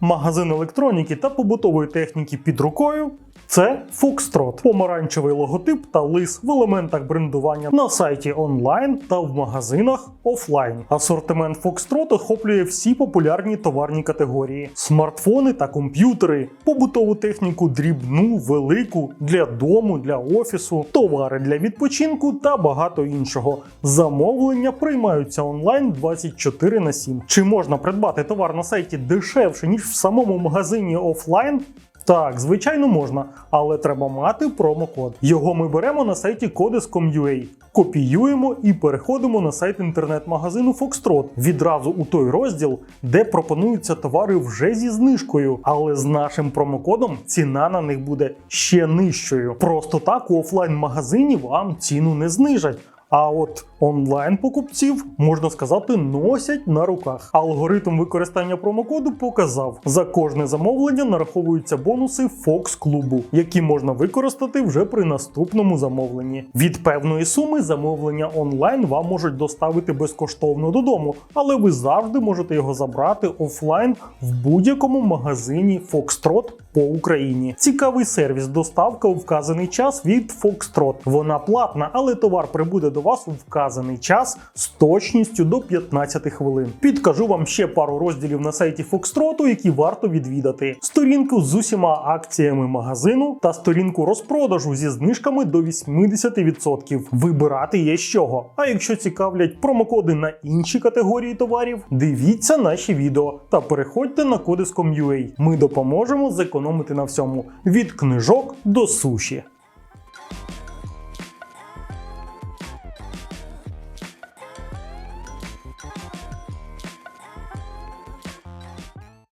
магазин електроніки та побутової техніки під рукою. Це Foxtrot, помаранчевий логотип та лис в елементах брендування на сайті онлайн та в магазинах офлайн. Асортимент Foxtrot охоплює всі популярні товарні категорії: смартфони та комп'ютери, побутову техніку дрібну, велику для дому, для офісу, товари для відпочинку та багато іншого. Замовлення приймаються онлайн 24 на 7. Чи можна придбати товар на сайті дешевше ніж в самому магазині офлайн? Так, звичайно, можна, але треба мати промокод. Його ми беремо на сайті Codes.com.ua, копіюємо і переходимо на сайт інтернет-магазину Foxtrot відразу у той розділ, де пропонуються товари вже зі знижкою. Але з нашим промокодом ціна на них буде ще нижчою. Просто так у офлайн-магазині вам ціну не знижать. А от онлайн покупців, можна сказати, носять на руках. Алгоритм використання промокоду показав: за кожне замовлення нараховуються бонуси Fox клубу, які можна використати вже при наступному замовленні. Від певної суми замовлення онлайн вам можуть доставити безкоштовно додому, але ви завжди можете його забрати офлайн в будь-якому магазині Foxtrot по Україні. Цікавий сервіс доставка у вказаний час від Foxtrot. Вона платна, але товар прибуде до вас у вказаний час з точністю до 15 хвилин. Підкажу вам ще пару розділів на сайті Foxtrot, які варто відвідати: сторінку з усіма акціями магазину та сторінку розпродажу зі знижками до 80%. Вибирати є з чого. А якщо цікавлять промокоди на інші категорії товарів, дивіться наші відео та переходьте на Codescom.ua. Ми допоможемо зекономити на всьому від книжок до суші.